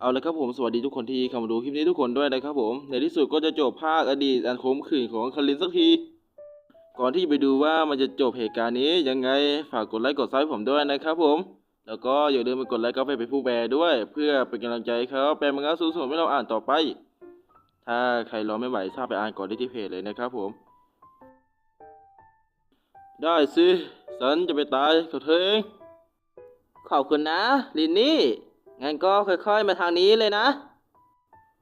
เอาละครับผมสวัสดีทุกคนที่เข้ามาดูคลิปนี้ทุกคนด้วยนะครับผม ในที่สุดก็จะจบภาคอดีตอันขมขื่นของคารินสักที ก่อนที่ไปดูว่ามันจะจบเหตุการณ์นี้ยังไงฝากกดไลค์กดซับผมด้วยนะครับผม แล้วก็อย่าลืมไปกดไลค์กาแฟเป็นผู้แปลด้วย เพื่อเป็นกำลังใจเขาแปลมังงะสู้ๆให้เราอ่านต่อไป ถ้าใครรอไม่ไหวทราบไปอ่านก่อนได้ที่เพจเลยนะครับผม ได้สิฉันจะไปตายกับเธอเองขอบคุณนะลินนี่ งั้นก็ค่อยๆมาทางนี้เลยนะ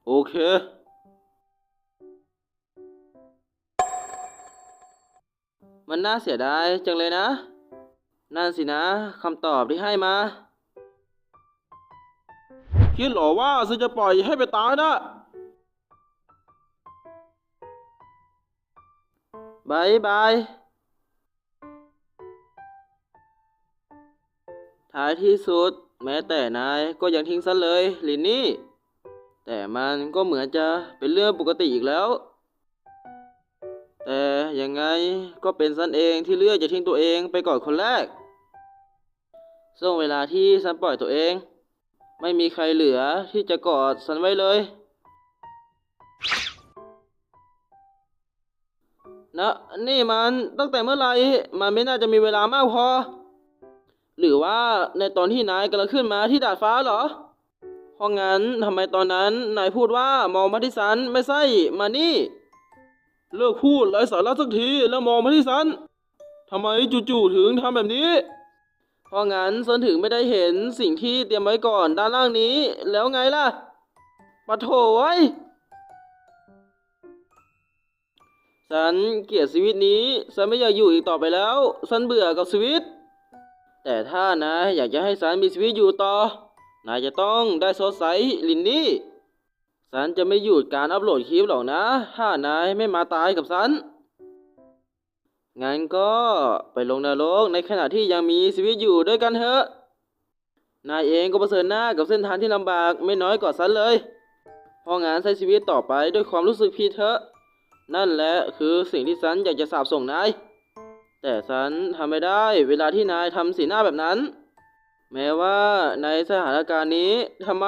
โอเค มันน่าเสียดายจังเลยนะ นั่นสินะคำตอบที่ให้มา คิดเหรอว่าฉันจะปล่อยให้ไปตายนะบายบาย ท้ายที่สุด แม้แต่นายก็ยังทิ้งฉันเลยลินนี่ แต่มันก็เหมือนจะเป็นเรื่องปกติอีกแล้ว แต่ยังไงก็เป็นฉันเองที่เลือกจะทิ้งตัวเองไปก่อนคนแรกช่วงเวลาที่ฉันปล่อยตัวเอง ไม่มีใครเหลือที่จะกอดฉันไว้เลยนะนี่มันตั้งแต่เมื่อไหร่มันไม่น่าจะมีเวลามากพอ หรือว่าในตอนที่นายกำลังขึ้นมาที่ดาดฟ้าเหรอ เพราะงั้นทำไมตอนนั้นนายพูดว่ามองมาที่สันไม่ใช่มานี่ เลิกพูดไร้สาระสักทีแล้วมองมาที่สันทำไมจู่ๆถึงทำแบบนี้ เพราะงั้นสันถึงไม่ได้เห็นสิ่งที่เตรียมไว้ก่อนด้านล่างนี้ แล้วไงล่ะปะโถไว้ฉันเกลียดชีวิตนี้ ฉันไม่อยากอยู่อีกต่อไปแล้ว ฉันเบื่อกับชีวิต แต่ถ้านายอยากจะให้สันมีชีวิตอยู่ต่อ นายจะต้องได้สดใสลินนี่สันจะไม่หยุดการอัปโหลดคลิปหรอกนะ ถ้านายไม่มาตายกับสันงั้นก็ไปลงนรกในขณะที่ยังมีชีวิตอยู่ด้วยกันเถอะ นายเองก็เผชิญหน้ากับเส้นทางที่ลำบากไม่น้อยกว่าสันเลย เพราะงั้นใช้ชีวิตต่อไปด้วยความรู้สึกผิดเถอะ นั่นแหละคือสิ่งที่สันอยากจะสาบส่งนาย แต่ฉันทำไม่ได้เวลาที่นายทำสีหน้าแบบนั้น แม้ว่าในสถานการณ์นี้ทำไม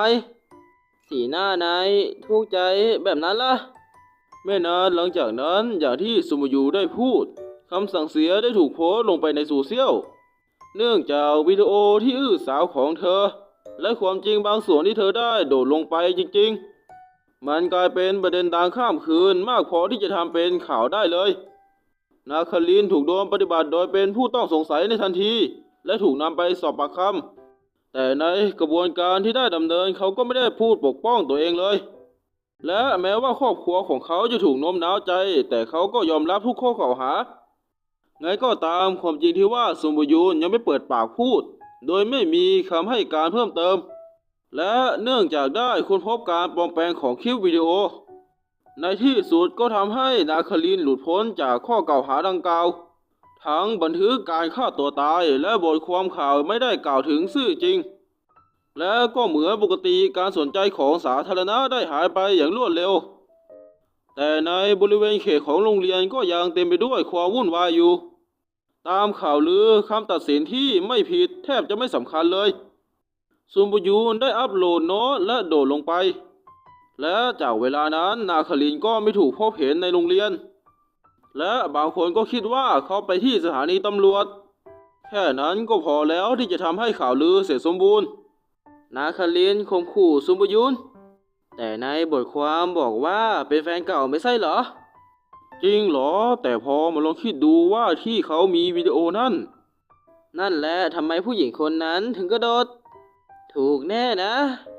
สีหน้านายทุกข์ใจแบบนั้นล่ะ ไม่นานหลังจากนั้นอย่างที่สุมยูได้พูดคำสั่งเสียได้ถูกโพสต์ลงไปในโซเชียลเนื่องจากวิดีโอที่อื้อสาวของเธอ และความจริงบางส่วนที่เธอได้โดดลงไปจริง ๆ มันกลายเป็นประเด็นดังข้ามคืนมากพอที่จะทำเป็นข่าวได้เลย นาคาลินถูกโดนปฏิบัติโดยเป็นผู้ต้องสงสัยในทันที และถูกนำไปสอบปากคำแต่ในกระบวนการที่ได้ดำเนินเขาก็ไม่ได้พูดปกป้องตัวเองเลย และแม้ว่าครอบครัวของเขาจะถูกโน้มน้าวใจ แต่เขาก็ยอมรับทุกข้อกล่าวหาไงก็ตามความจริงที่ว่าสมบูยูนยังไม่เปิดปากพูด โดยไม่มีคำให้การเพิ่มเติม และเนื่องจากได้ค้นพบการปลอมแปลงของคลิปวิดีโอ ในที่สุดก็ทำให้นาคาลินหลุดพ้นจากข้อกล่าวหาดังกล่าว ทั้งบันทึกการฆ่าตัวตายและบทความข่าวไม่ได้กล่าวถึงชื่อจริง และก็เหมือนปกติการสนใจของสาธารณะได้หายไปอย่างรวดเร็ว แต่ในบริเวณเขตของโรงเรียนก็ยังเต็มไปด้วยความวุ่นวายอยู่ ตามข่าวลือคำตัดสินที่ไม่ผิดแทบจะไม่สำคัญเลยซุมบูยูนได้อัปโหลดโน้ตและโดดลงไป และจากเวลานั้นนาคาลินก็ไม่ถูกพบเห็นในโรงเรียน และบางคนก็คิดว่าเขาไปที่สถานีตำรวจ แค่นั้นก็พอแล้วที่จะทำให้ข่าวลือเสร็จสมบูรณ์ นาคาลินข่มขู่ซุมบยุนแต่ในบทความบอกว่าเป็นแฟนเก่าไม่ใช่เหรอ จริงเหรอ แต่พอมาลองคิดดูว่าที่เขามีวิดีโอนั่น นั่นแหละทำไมผู้หญิงคนนั้นถึงกระโดด ถูกแน่นะ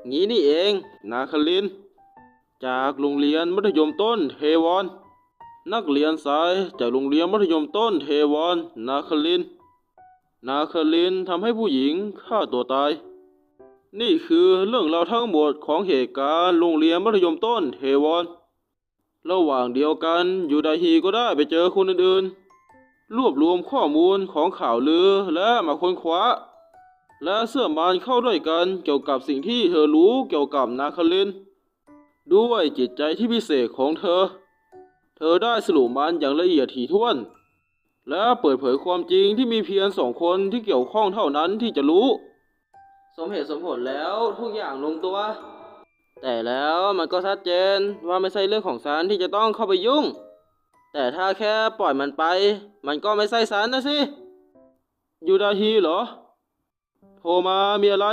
งี้นี่เอง นาคาลิน จากโรงเรียนมัธยมต้นเทวอนนักเรียนสายจากโรงเรียนมัธยมต้นเทวอนนาคลิน นาคลินทำให้ผู้หญิงฆ่าตัวตาย นี่คือเรื่องราวทั้งหมดของเหตุการณ์โรงเรียนมัธยมต้นเทวอนระหว่างเดียวกันยูไดฮีก็ได้ไปเจอคนอื่นๆ รวบรวมข้อมูลของข่าวลือและมาค้นคว้า และเสื่อมานเข้าด้วยกันเกี่ยวกับสิ่งที่เธอรู้เกี่ยวกับนาคาลิน ด้วยจิตใจที่พิเศษของเธอ เธอได้สรุปมันอย่างละเอียดถี่ถ้วน และเปิดเผยความจริงที่มีเพียงสองคนที่เกี่ยวข้องเท่านั้นที่จะรู้ สมเหตุสมผลแล้วทุกอย่างลงตัว แต่แล้วมันก็ชัดเจนว่าไม่ใช่เรื่องของฉันที่จะต้องเข้าไปยุ่ง แต่ถ้าแค่ปล่อยมันไป มันก็ไม่ใช่ฉันนะสิยูดาฮีเหรอ โทรมามีอะไร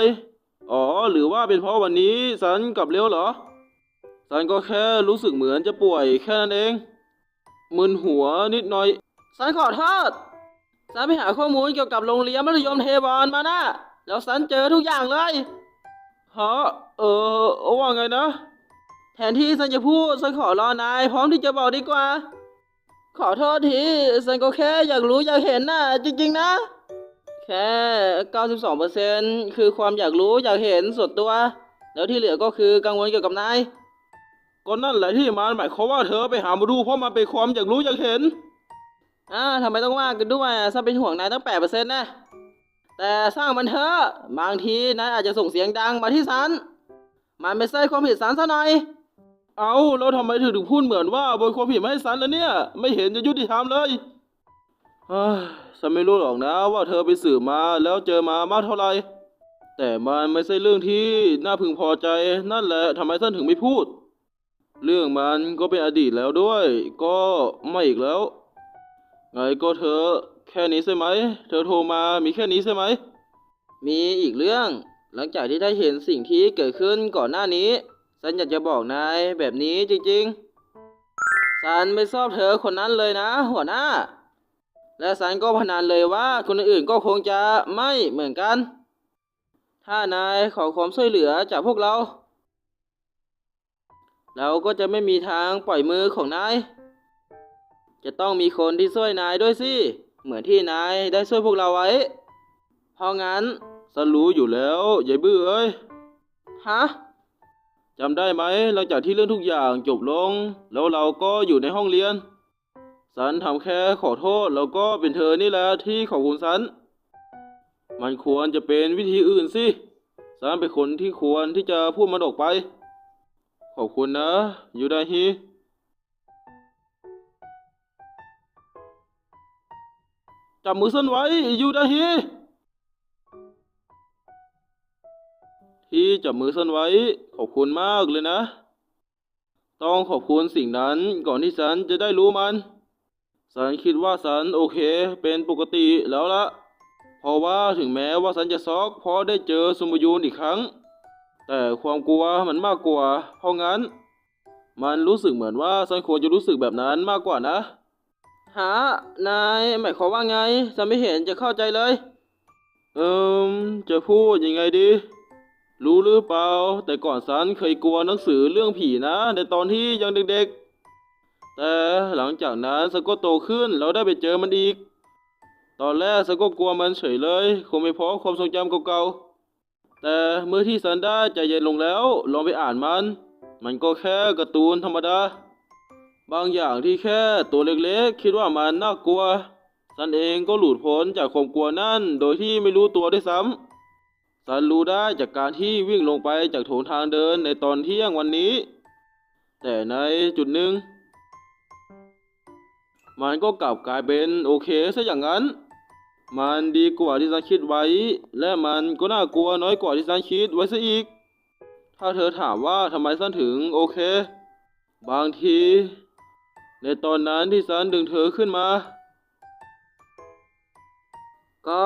อ๋อ หรือว่าเป็นเพราะวันนี้ฉันกลับเร็วเหรอ ฉันก็แค่รู้สึกเหมือนจะป่วยแค่นั้นเอง มึนหัวนิดหน่อยฉันขอโทษฉันไปหาข้อมูลเกี่ยวกับโรงเรียนมัธยมเทวอนมานะแล้วฉันเจอทุกอย่างเลยฮะเออว่าไงนะ แทนที่ฉันจะพูดฉันขอรอนาย พร้อมที่จะบอกดีกว่า ขอโทษทีฉันก็แค่อยากรู้อยากเห็นน่ะ จริง ๆ นะ แค่ 92%คือความอยากรู้อยากเห็นส่วนตัว แล้วที่เหลือก็คือกังวลเกี่ยวกับนาย ก็นั่นแหละที่มันหมายความว่าเธอไปหามาดูเพราะมันเป็นความอยากรู้อยากเห็นอ่าทำไมต้องว่ากันด้วยฉันเป็นห่วงนายตั้งแปดเปอร์เซ็นต์นะ แต่สร้างมันเถอะ บางทีนายอาจจะส่งเสียงดังมาที่ฉันมันไม่ใช่ความผิดฉันซะหน่อย เอาแล้วทำไมถึงถึงพูดเหมือนว่าบนความผิดไม่ให้ฉันแล้วเนี่ย ไม่เห็นจะยุติธรรมเลยเฮ้ยฉันไม่รู้หรอกนะว่าเธอไปสืบมาแล้วเจอมามากเท่าไหร่ แต่มันไม่ใช่เรื่องที่น่าพึงพอใจ นั่นแหละทำไมฉันถึงไม่พูด เรื่องมันก็เป็นอดีตแล้วด้วย ก็ไม่อีกแล้ว ไงก็เธอแค่นี้ใช่ไหม เธอโทรมามีแค่นี้ใช่ไหม มีอีกเรื่อง หลังจากที่ได้เห็นสิ่งที่เกิดขึ้นก่อนหน้านี้ฉันอยากจะบอกนายแบบนี้จริงๆฉันไม่ชอบเธอคนนั้นเลยนะ หัวหน้า และฉันก็พนันเลยว่าคนอื่นก็คงจะไม่เหมือนกัน ถ้านายขอความช่วยเหลือจากพวกเรา เราก็จะไม่มีทางปล่อยมือของนาย จะต้องมีคนที่ช่วยนายด้วยสิ เหมือนที่นายได้ช่วยพวกเราไว้ เพราะงั้นฉันรู้อยู่แล้วยายบื้อเอ้ย ฮะจำได้ไหมหลังจากที่เรื่องทุกอย่างจบลง แล้วเราก็อยู่ในห้องเรียนฉันทำแค่ขอโทษแล้วก็เป็นเธอนี่แหละที่ขอบคุณฉัน มันควรจะเป็นวิธีอื่นสิฉันเป็นคนที่ควรที่จะพูดมันออกไป ขอบคุณนะยูดาฮีจับมือฉันไว้ยูดาฮีที่จับมือฉันไว้ ขอบคุณมากเลยนะ ต้องขอบคุณสิ่งนั้นก่อนที่ฉันจะได้รู้มัน ฉันคิดว่าฉันโอเคเป็นปกติแล้วละเพราะว่าถึงแม้ว่าฉันจะซอกเพราะได้เจอสมบูรณ์อีกครั้ง แต่ความกลัวมันมากกว่า เพราะงั้น มันรู้สึกเหมือนว่าฉันควรจะรู้สึกแบบนั้นมากกว่านะ ฮะ นายหมายความว่าไง ฉันไม่เห็นจะเข้าใจเลย เอิมจะพูดยังไงดี รู้หรือเปล่า แต่ก่อนฉันเคยกลัวหนังสือเรื่องผีนะ ในตอนที่ยังเด็กๆ แต่หลังจากนั้นฉันก็โตขึ้นแล้วได้ไปเจอมันอีก ตอนแรกฉันก็กลัวมันเฉยเลย คงไม่เพราะความทรงจำเก่าๆ แต่เมื่อที่ฉันได้ใจเย็นลงแล้วลองไปอ่านมัน มันก็แค่การ์ตูนธรรมดา บางอย่างที่แค่ตัวเล็กๆ คิดว่ามันน่ากลัวฉันเองก็หลุดพ้นจากความกลัวนั่นโดยที่ไม่รู้ตัวด้วยซ้ำฉันรู้ได้จากการที่วิ่งลงไปจากโถงทางเดินในตอนเที่ยงวันนี้ แต่ในจุดหนึ่ง มันก็กลับกลายเป็นโอเคซะอย่างนั้น มันดีกว่าที่ฉันคิดไว้ และมันก็น่ากลัวน้อยกว่าที่ฉันคิดไว้ซะอีก ถ้าเธอถามว่าทำไมฉันถึงโอเค บางที ในตอนนั้นที่ฉันดึงเธอขึ้นมา ก็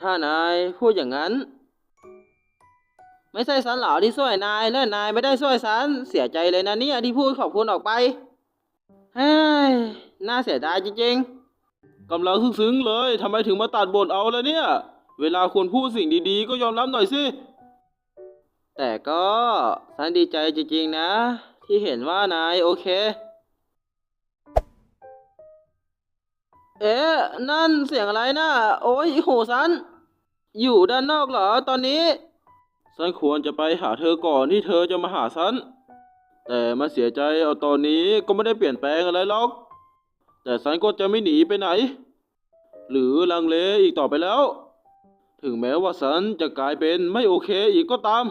ถ้านายพูดอย่างนั้น ไม่ใช่ฉันหรอที่ช่วยนายและนายไม่ได้ช่วยฉันเสียใจเลยนะเนี่ยที่พูดขอบคุณออกไปเฮ้ยน่าเสียดายจริงๆ กำลังซึ้งๆเลยทำไมถึงมาตัดบทเอาแล้วเนี่ย เวลาควรพูดสิ่งดีๆ ก็ยอมรับหน่อยสิ แต่ก็ฉันดีใจจริงๆนะ ที่เห็นว่านายโอเค เอ๊ะ นั่นเสียงอะไรนะโอ้ยหูฉัน อยู่ด้านนอกเหรอตอนนี้ ฉันควรจะไปหาเธอก่อนที่เธอจะมาหาฉัน แต่มาเสียใจเอาตอนนี้ก็ไม่ได้เปลี่ยนแปลงอะไรหรอก แต่ฉันก็จะไม่หนีไปไหน หรือลังเลอีกต่อไปแล้ว ถึงแม้ว่าฉันจะกลายเป็นไม่โอเคอีกก็ตาม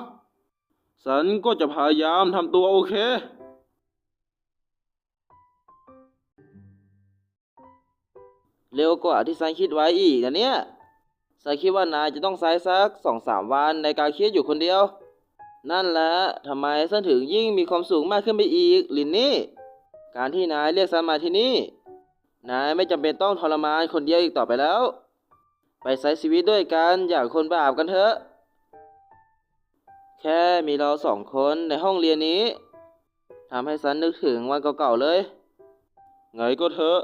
ฉันก็จะพยายามทำตัวโอเค เร็วกว่าที่ฉันคิดไว้อีกนะเนี่ยฉันคิดว่านายจะต้องใช้สักสองสามวันในการเคิดอยู่คนเดียว นั่นแหละทำไมฉันถึงยิ่งมีความสุขมากขึ้นไปอีกลินนี่ การที่นายเรียกฉันมาที่นี่ นายไม่จำเป็นต้องทรมานคนเดียวอีกต่อไปแล้ว ไปใช้ชีวิตด้วยกันอย่างคนบาปกันเถอะ แค่มีเราสองคนในห้องเรียนนี้ทำให้ฉันนึกถึงวันเก่าๆเลย ไงก็เถอะ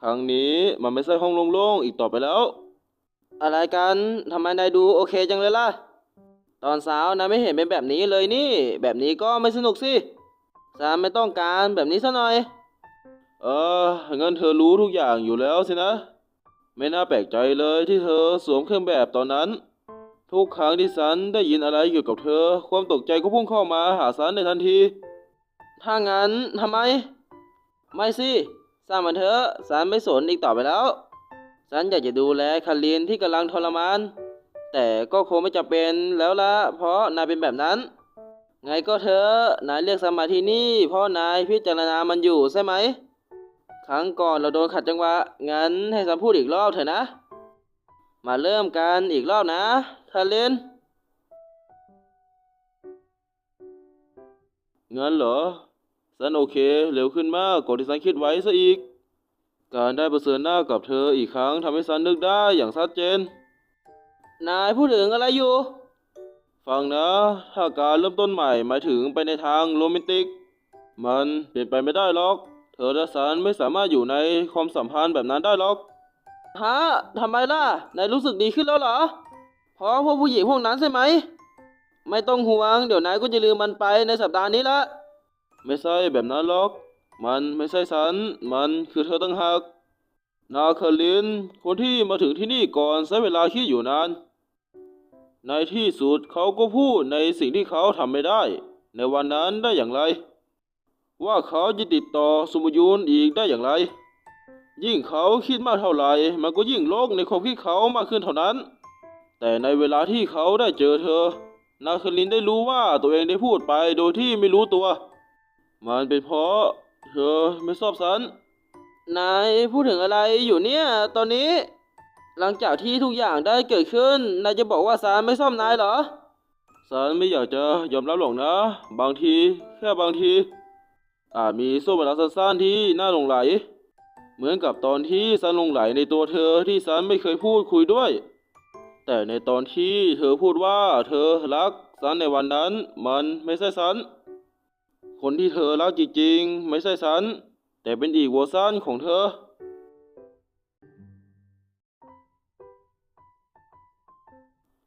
ครั้งนี้มันไม่ใช่ห้องโล่งๆอีกต่อไปแล้ว อะไรกันทำไมนายดูโอเคจังเลยล่ะ ตอนเช้านายไม่เห็นเป็นแบบนี้เลยนี่ แบบนี้ก็ไม่สนุกสิฉันไม่ต้องการแบบนี้ซะหน่อย เอองั้นเธอรู้ทุกอย่างอยู่แล้วสินะ ไม่น่าแปลกใจเลยที่เธอสวมเครื่องแบบตอนนั้น ทุกครั้งที่ฉันได้ยินอะไรเกี่ยวกับเธอ ความตกใจก็พุ่งเข้ามาหาฉันในทันที ถ้างั้นทำไม ไม่สิสร้างมันเถอะฉันไม่สนอีกต่อไปแล้วฉันอยากจะดูแลคารินที่กำลังทรมาน แต่ก็คงไม่จำเป็นแล้วละเพราะนายเป็นแบบนั้น ไงก็เถอะนายเรียกสมาธินี่เพราะนายพิจารณามันอยู่ใช่ไหม ครั้งก่อนเราโดนขัดจังหวะ งั้นให้ฉันพูดอีกรอบเถอะนะ มาเริ่มกันอีกรอบนะคารินงั้นเหรอฉันโอเค เร็วขึ้นมากกว่าที่ฉันคิดไว้ซะอีก การได้ประเสริญหน้ากับเธออีกครั้งทำให้ฉันนึกได้อย่างชัดเจน นายพูดถึงอะไรอยู่ ฟังนะ ถ้าการเริ่มต้นใหม่หมายถึงไปในทางโรแมนติก มันเป็นไปไม่ได้หรอก เธอและฉันไม่สามารถอยู่ในความสัมพันธ์แบบนั้นได้หรอกฮะทำไมล่ะนายรู้สึกดีขึ้นแล้วเหรอ เพราะพวกผู้หญิงพวกนั้นใช่ไหม ไม่ต้องห่วง เดี๋ยวนายก็จะลืมมันไปในสัปดาห์นี้ละ ไม่ใช่แบบนั้นหรอก มันไม่ใช่ฉัน มันคือเธอตั้งหาก นาคาลิน คนที่มาถึงที่นี่ก่อนใช้เวลาคิดอยู่นาน ในที่สุดเขาก็พูดในสิ่งที่เขาทำไม่ได้ ในวันนั้นได้อย่างไร ว่าเขาจะติดต่อสมยูนอีกได้อย่างไร ยิ่งเขาคิดมากเท่าไหร่ มันก็ยิ่งโลกในความคิดเขามากขึ้นเท่านั้น แต่ในเวลาที่เขาได้เจอเธอ นาคลินได้รู้ว่าตัวเองได้พูดไปโดยที่ไม่รู้ตัว มันเป็นเพราะ เธอไม่ชอบฉัน นายพูดถึงอะไรอยู่เนี่ย ตอนนี้ หลังจากที่ทุกอย่างได้เกิดขึ้น นายจะบอกว่าฉันไม่ชอบนายเหรอฉันไม่อยากจะยอมรับหรอกนะ บางที แค่บางที อาจมีช่เวลาสั้นๆที่น่าหลงไหล เหมือนกับตอนที่ฉันหลงไหลในตัวเธอที่ฉันไม่เคยพูดคุยด้วย แต่ในตอนที่เธอพูดว่าเธอรักฉันในวันนั้น มันไม่ใช่ฉันคนที่เธอรักจริงๆ ไม่ใช่ฉันแต่เป็นอีกเวอร์ชันของเธอ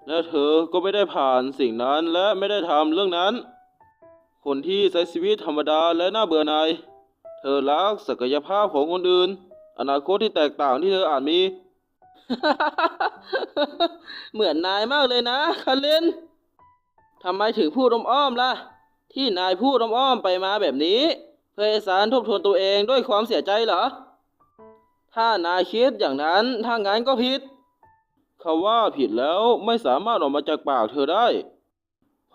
และเธอก็ไม่ได้ผ่านสิ่งนั้นและไม่ได้ทำเรื่องนั้น คนที่ใช้ชีวิตธรรมดาและน่าเบื่อหน่าย เธอรักศักยภาพของคนอื่น อนาคตที่แตกต่างที่เธออาจมี เหมือนนายมากเลยนะคารินทำไมถึงพูดอ้อมๆล่ะ ที่นายพูดอ้อมๆไปมาแบบนี้ เพื่อสารทบทวนตัวเองด้วยความเสียใจเหรอ ถ้านายคิดอย่างนั้นถ้างั้นก็ผิดคำว่าผิดแล้วไม่สามารถออกมาจากปากเธอได้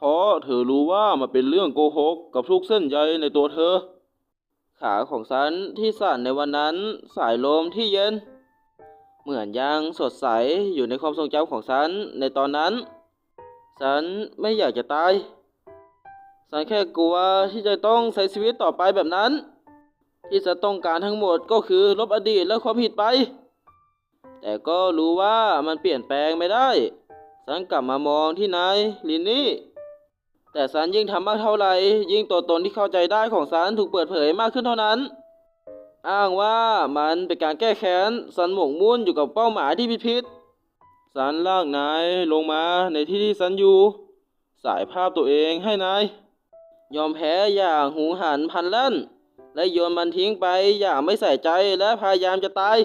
ราะเธอรู้ว่ามันเป็นเรื่องโกหกกับทุกเส้นใยในตัวเธอ ขาของฉันที่สั่นในวันนั้น สายลมที่เย็น เหมือนยังสดใสอยู่ในความทรงจำของฉันในตอนนั้น ฉันไม่อยากจะตาย ฉันแค่กลัวที่จะต้องใช้ชีวิตต่อไปแบบนั้น ที่จะต้องการทั้งหมดก็คือลบอดีตและความผิดไป แต่ก็รู้ว่ามันเปลี่ยนแปลงไม่ได้ฉันกลับมามองที่นายลินนี่ แต่ฉันยิ่งทำมากเท่าไหร่ยิ่งตัวตนที่เข้าใจได้ของฉันถูกเปิดเผยมากขึ้นเท่านั้น อ้างว่ามันเป็นการแก้แค้นฉันหมกมุ่นอยู่กับเป้าหมายที่ผิดๆฉันลากนายลงมาในที่ที่ฉันอยู่ สายภาพตัวเองให้นาย ยอมแพ้อย่างหูหันพันแล่น และโยนมันทิ้งไปอย่างไม่ใส่ใจและพยายามจะตาย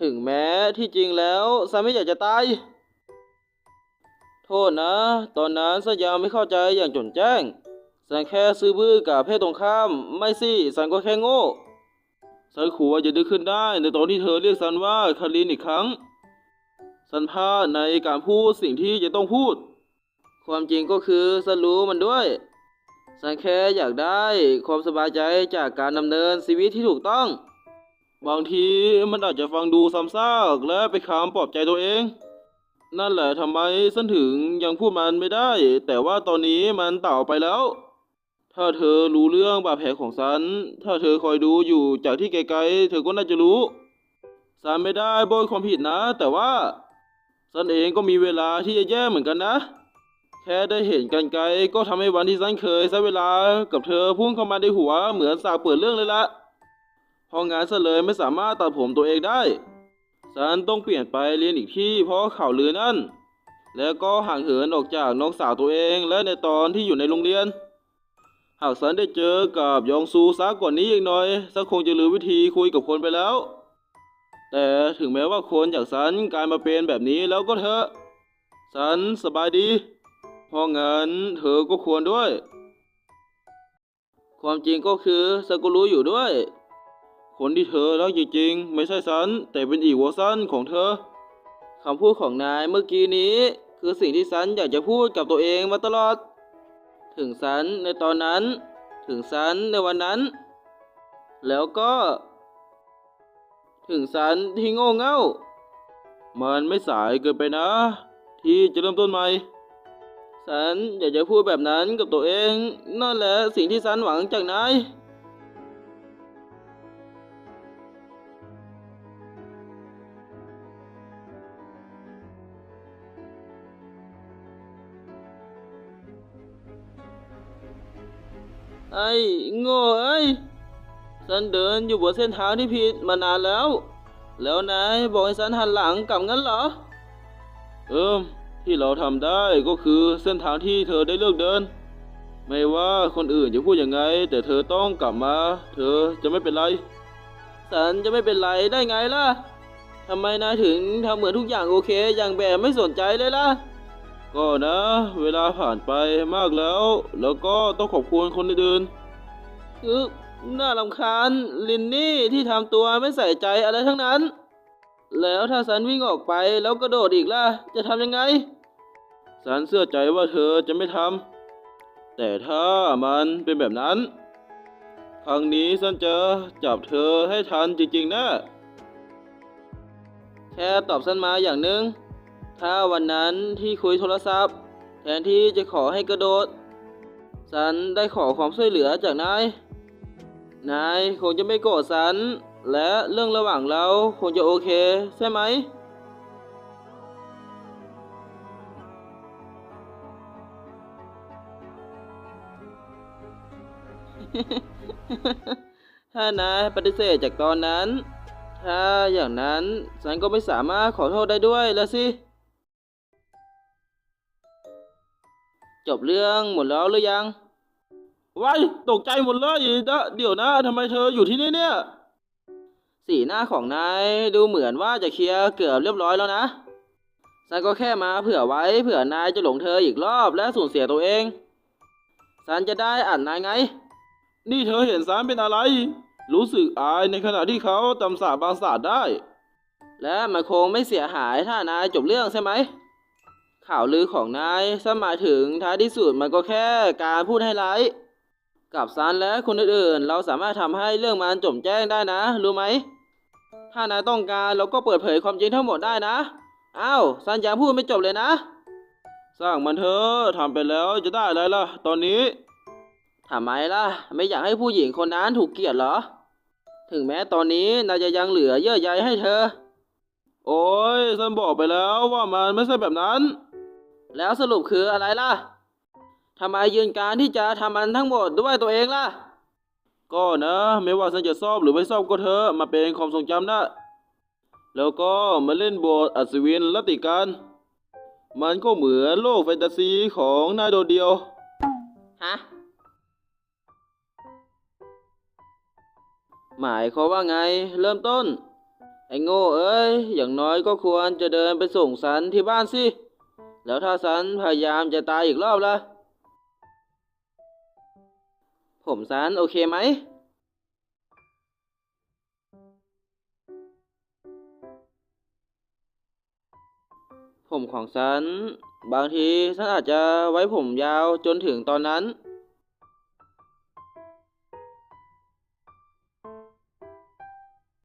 ถึงแม้ที่จริงแล้วฉันไม่อยากจะตาย ทษนะ ตอนนั้นฉันยังไม่เข้าใจอย่างจนแจ้งฉันแค่ซื้อบื้อกับเพศตรงข้าม ไม่สิฉันก็แค่โง่ฉันขวรจะนึกขึ้นได้ ในตอนที่เธอเรียกฉันว่าคารินอีกครั้งฉันพลาดในการพูดสิ่งที่จะต้องพูด ความจริงก็คือฉันรู้มันด้วยฉันแค่อยากได้ความสบายใจจากการดำเนินชีวิตที่ถูกต้อง บางทีมันอาจจะฟังดูซ้ำซากและเป็นคำปลอบใจตัวเอง นั่นแหละทำไมฉันถึงยังพูดมันไม่ได้ แต่ว่าตอนนี้มันเต่าไปแล้ว ถ้าเธอรู้เรื่องบาดแผลของฉัน ถ้าเธอคอยดูอยู่จากที่ไกลๆเธอก็น่าจะรู้ฉันไม่ได้โบยความผิดนะ แต่ว่าฉันเองก็มีเวลาที่จะแย่เหมือนกันนะ แค่ได้เห็นกันไกลก็ทำให้วันที่ฉันเคยใช้เวลากับเธอพุ่งเข้ามาในหัวเหมือนสากเปิดเรื่องเลยละพองานซะเลยไม่สามารถตัดผมตัวเองได้ ฉันต้องเปลี่ยนไปเรียนอีกที่เพราะข่าวลือนั่น แล้วก็ห่างเหินออกจากน้องสาวตัวเองและในตอนที่อยู่ในโรงเรียน หากฉันได้เจอกับยองซูซักกว่านี้อีกหน่อยฉันคงจะลืมวิธีคุยกับคนไปแล้ว แต่ถึงแม้ว่าคนอย่างฉันกลายมาเป็นแบบนี้แล้วก็เถอะฉันสบายดี เพราะงั้นเธอก็ควรด้วย ความจริงก็คือฉันก็รู้อยู่ด้วย คนที่เธอรักจริงๆไม่ใช่ฉัน แต่เป็นอีกเวอร์ซันของเธอคำพูดของนายเมื่อกี้นี้ คือสิ่งที่ฉันอยากจะพูดกับตัวเองมาตลอด ถึงฉันในตอนนั้น ถึงฉันในวันนั้น แล้วก็ ถึงฉันที่โง่เง่า มันไม่สายเกินไปนะ ที่จะเริ่มต้นใหม่ฉันอยากจะพูดแบบนั้นกับตัวเอง นั่นแหละสิ่งที่ฉันหวังจากนาย ไอ้โง่เอ้ยฉันเดินอยู่บนเส้นทางที่ผิดมานานแล้ว แล้วนายบอกให้ฉันหันหลังกลับงั้นเหรอ เอิมที่เราทำได้ก็คือเส้นทางที่เธอได้เลือกเดิน ไม่ว่าคนอื่นจะพูดยังไง แต่เธอต้องกลับมา เธอจะไม่เป็นไรฉันจะไม่เป็นไรได้ไงล่ะทำไมนายถึงทำเหมือนทุกอย่างโอเค อย่างแบบไม่สนใจเลยล่ะ ก็นะ เวลาผ่านไปมากแล้ว แล้วก็ต้องขอบคุณคนอื่นๆคือน่ารำคาญลินนี่ที่ทำตัวไม่ใส่ใจอะไรทั้งนั้น แล้วถ้าฉันวิ่งออกไปแล้วกระโดดอีกล่ะ จะทำยังไงฉันเชื่อใจว่าเธอจะไม่ทำแต่ถ้ามันเป็นแบบนั้น ครั้งนี้ฉันจะจับเธอให้ทันจริงๆนะ แค่ตอบฉันมาอย่างหนึ่ง ถ้าวันนั้นที่คุยโทรศัพท์ แทนที่จะขอให้กระโดดฉันได้ขอความช่วยเหลือจากนาย นายคงจะไม่โกรธฉัน และเรื่องระหว่างเราคงจะโอเคใช่ไหม ถ้านายปฏิเสธจากตอนนั้น ถ้าอย่างนั้น ฉันก็ไม่สามารถขอโทษได้ด้วยแล้วสิ จบเรื่องหมดแล้วหรือยังว้ายตกใจหมดเลยนะเดี๋ยวนะทำไมเธออยู่ที่นี่เนี่ย สีหน้าของนายดูเหมือนว่าจะเคลียร์เกือบเรียบร้อยแล้วนะฉันก็แค่มาเผื่อไว้เผื่อนายจะหลงเธออีกรอบและสูญเสียตัวเองฉันจะได้อ่านนายไง นี่เธอเห็นสารเป็นอะไร รู้สึกอายในขณะที่เขาจำสาบางศาสตร์ได้ และมันคงไม่เสียหายถ้านายจบเรื่องใช่ไหม ข่าวลือของนายสมายถึงท้ายที่สุดมันก็แค่การพูดให้ร้ายกับซันและคนอื่นๆ เราสามารถทำให้เรื่องมันจบแจ้งได้นะ รู้ไหม ถ้านายต้องการเราก็เปิดเผยความจริงทั้งหมดได้นะ อ้าวซันยังพูดไม่จบเลยนะ สร้างมันเถอะทำไปแล้วจะได้อะไรล่ะ ตอนนี้ทำไมล่ะ ไม่อยากให้ผู้หญิงคนนั้นถูกเกลียดเหรอ ถึงแม้ตอนนี้นายจะยังเหลือเยื่อใยให้เธอ โอ้ยฉันบอกไปแล้วว่ามันไม่ใช่แบบนั้น แล้วสรุปคืออะไรล่ะทำไมยืนการที่จะทำมันทั้งหมดด้วยตัวเองล่ะ ก็นะ ไม่ว่าฉันจะชอบหรือไม่ชอบก็เถอะมาเป็นความทรงจำนะ แล้วก็มาเล่นบทอัศวินลัตติการมันก็เหมือนโลกแฟนตาซีของนายโดดเดียว ฮะ หมายเขามว่าไง เริ่มต้น ไอ้โง่เอ้ย อย่างน้อยก็ควรจะเดินไปส่งสันที่บ้านสิ แล้วถ้าสันพยายามจะตายอีกรอบล่ะ ผมสันโอเคไหม ผมของฉัน บางทีฉันอาจจะไว้ผมยาวจนถึงตอนนั้น